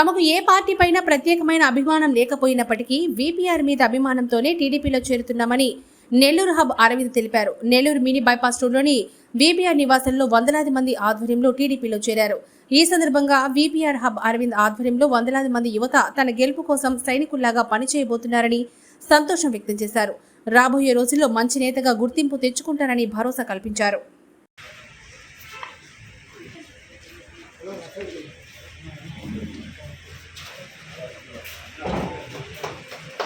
తమకు ఏ పార్టీ పైన ప్రత్యేకమైన అభిమానం లేకపోయినప్పటికీ వీపీఆర్ మీద అభిమానంతోనే టీడీపీలో చేరుతున్నామని నెల్లూరు హబ్ అరవింద్ తెలిపారు. నెల్లూరు మినీ బైపాస్ రోడ్లోని వీపీఆర్ నివాసంలో వందలాది మంది ఆధ్వర్యంలో టీడీపీలో చేరారు. ఈ సందర్భంగా వీపీఆర్ హబ్ అరవింద్ ఆధ్వర్యంలో వందలాది మంది యువత తన గెలుపు కోసం సైనికుల్లాగా పనిచేయబోతున్నారని సంతోషం వ్యక్తం చేశారు. రాబోయే రోజుల్లో మంచి నేతగా గుర్తింపు తెచ్చుకుంటారని భరోసా కల్పించారు.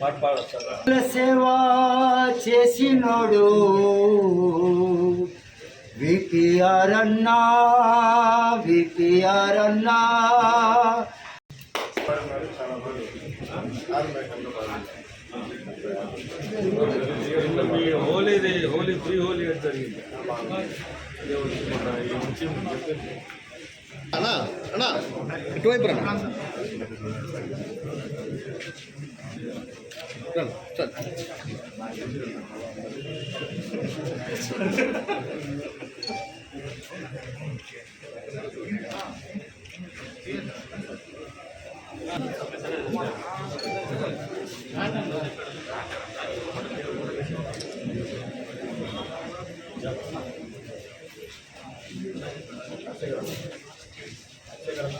పాట చేసినడు సేవ చేసినోడు విపిఆర్ అన్నా విపిఆర్ అన్నా. హోలీది హోలీ ప్రీ హోలీ అది జరిగింది. దేవుడి మన ఈ నుంచి చెప్పింది అన్నా అన్నా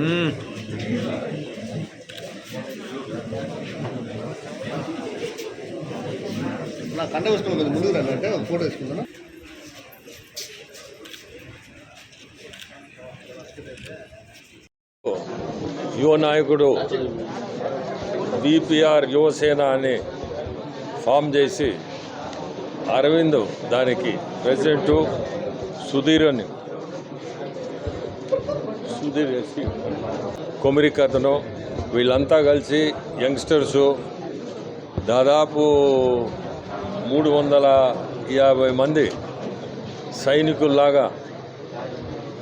ம் நான் கண்ட வச்சுக்கணும் கொஞ்சம் முழுகிறேன் போட்டோ வச்சுக்கணும் యువ నాయకుడు బీపీఆర్ యువసేన అని ఫామ్ చేసి అరవింద్ దానికి ప్రెసిడెంటు సుధీర్ అని సుధీర్ ఎస్సీ కొమిరికథను వీళ్ళంతా కలిసి యంగ్స్టర్సు దాదాపు మూడు వందల యాభై మంది సైనికుల్లాగా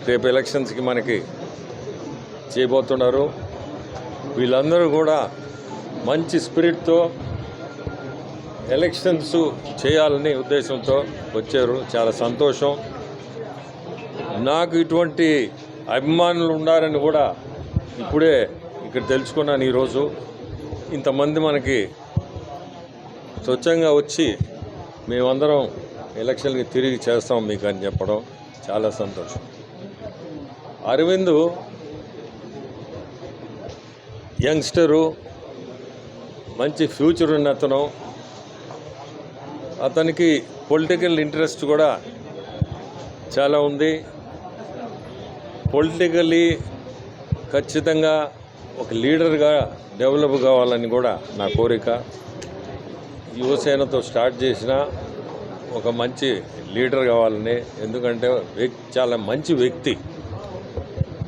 రేపు ఎలక్షన్స్కి మనకి చేయబోతున్నారు. వీళ్ళందరూ కూడా మంచి స్పిరిట్తో ఎలక్షన్స్ చేయాలని ఉద్దేశంతో వచ్చారు. చాలా సంతోషం. నాకు ఇటువంటి అభిమానులు ఉన్నారని కూడా ఇప్పుడే ఇక్కడ తెలుసుకున్నాను ఈరోజు. ఇంతమంది మనకి స్వచ్ఛంగా వచ్చి మేమందరం ఎలక్షన్కి తిరిగి చేస్తాం మీకు అని చెప్పడం. చాలా సంతోషం. అరవింద్ యంగ్స్టరు మంచి ఫ్యూచర్ ఉన్న అతను. అతనికి పొలిటికల్ ఇంట్రెస్ట్ కూడా చాలా ఉంది. పొలిటికల్లీ ఖచ్చితంగా ఒక లీడర్గా డెవలప్ కావాలని కూడా నా కోరిక. యువసేనతో స్టార్ట్ చేసిన ఒక మంచి లీడర్ కావాలని. ఎందుకంటే వ్యక్తి చాలా మంచి వ్యక్తి.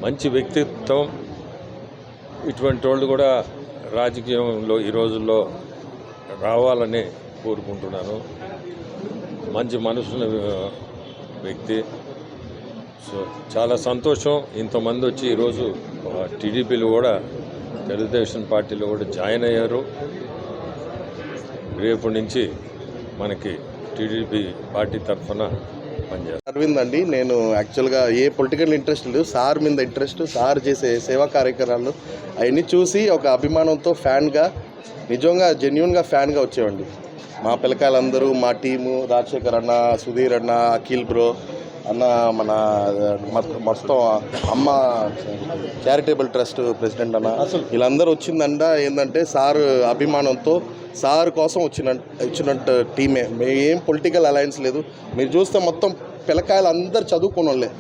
మంచి వ్యక్తిత్వం ఇటువంటి వాళ్ళు కూడా రాజకీయంలో ఈ రోజుల్లో రావాలని కోరుకుంటున్నాను. మంచి మనసున్న వ్యక్తి. సో చాలా సంతోషం. ఇంతమంది వచ్చి ఈరోజు టీడీపీలో కూడా తెలుగుదేశం పార్టీలో కూడా జాయిన్ అయ్యారు. రేపు నుంచి మనకి టీడీపీ పార్టీ తరఫున అరవింద్ అండి నేను యాక్చువల్గా ఏ పొలిటికల్ ఇంట్రెస్ట్ లేదు సార్ మీద ఇంట్రెస్ట్ సార్ చేసే సేవా కార్యక్రమాలు అవన్నీ చూసి ఒక అభిమానంతో ఫ్యాన్గా నిజంగా జెన్యున్గా ఫ్యాన్గా వచ్చేవండి మా పిల్లకాయలందరూ మా టీము రాజశేఖర్ అన్న సుధీర్ అన్న అఖిల్ బ్రో అన్న మన మొత్తం అమ్మ చారిటబుల్ ట్రస్ట్ ప్రెసిడెంట్ అన్న వీళ్ళందరూ వచ్చిందంట ఏంటంటే సార్ అభిమానంతో సార్ కోసం వచ్చిన వచ్చినట్టు టీమే. మేము ఏం పొలిటికల్ అలయన్స్ లేదు. మీరు చూస్తే మొత్తం పిల్లకాయలు అందరు చదువుకున్న వాళ్ళే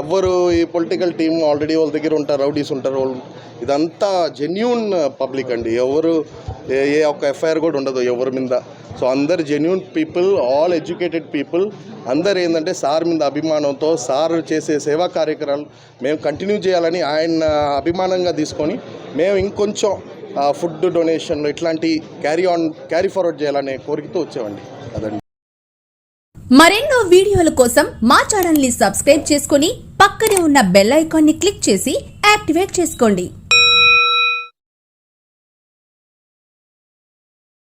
ఎవ్వరు ఈ పొలిటికల్ టీమ్ ఆల్రెడీ వాళ్ళ దగ్గర ఉంటారు రౌడీస్ ఉంటారు వాళ్ళు ఇదంతా జెన్యున్ పబ్లిక్ అండి. ఎవరు ఏ ఏ ఒక్క ఎఫ్ఐఆర్ కూడా ఉండదు ఎవరి మీద. సో అందరు genuine people all educated people అందరు ఏంటంటే సార్ మీద అభిమానంతో సార్ చేసే సేవా కార్యక్రమాలు మేము కంటిన్యూ చేయాలని ఆయన అభిమానంగా తీసుకొని మేము ఇంకొంచెం ఫుడ్ డొనేషన్ ఇట్లాంటి క్యారీ ఆన్ క్యారీ ఫార్వర్డ్ చేయాలనే కోరికతో వచ్చామండి. అదండి. మరెన్నో వీడియోల కోసం మా ఛానల్ని సబ్స్క్రైబ్ చేసుకుని పక్కనే ఉన్న బెల్ ఐకాన్ని క్లిక్ చేసి యాక్టివేట్ చేసుకోండి.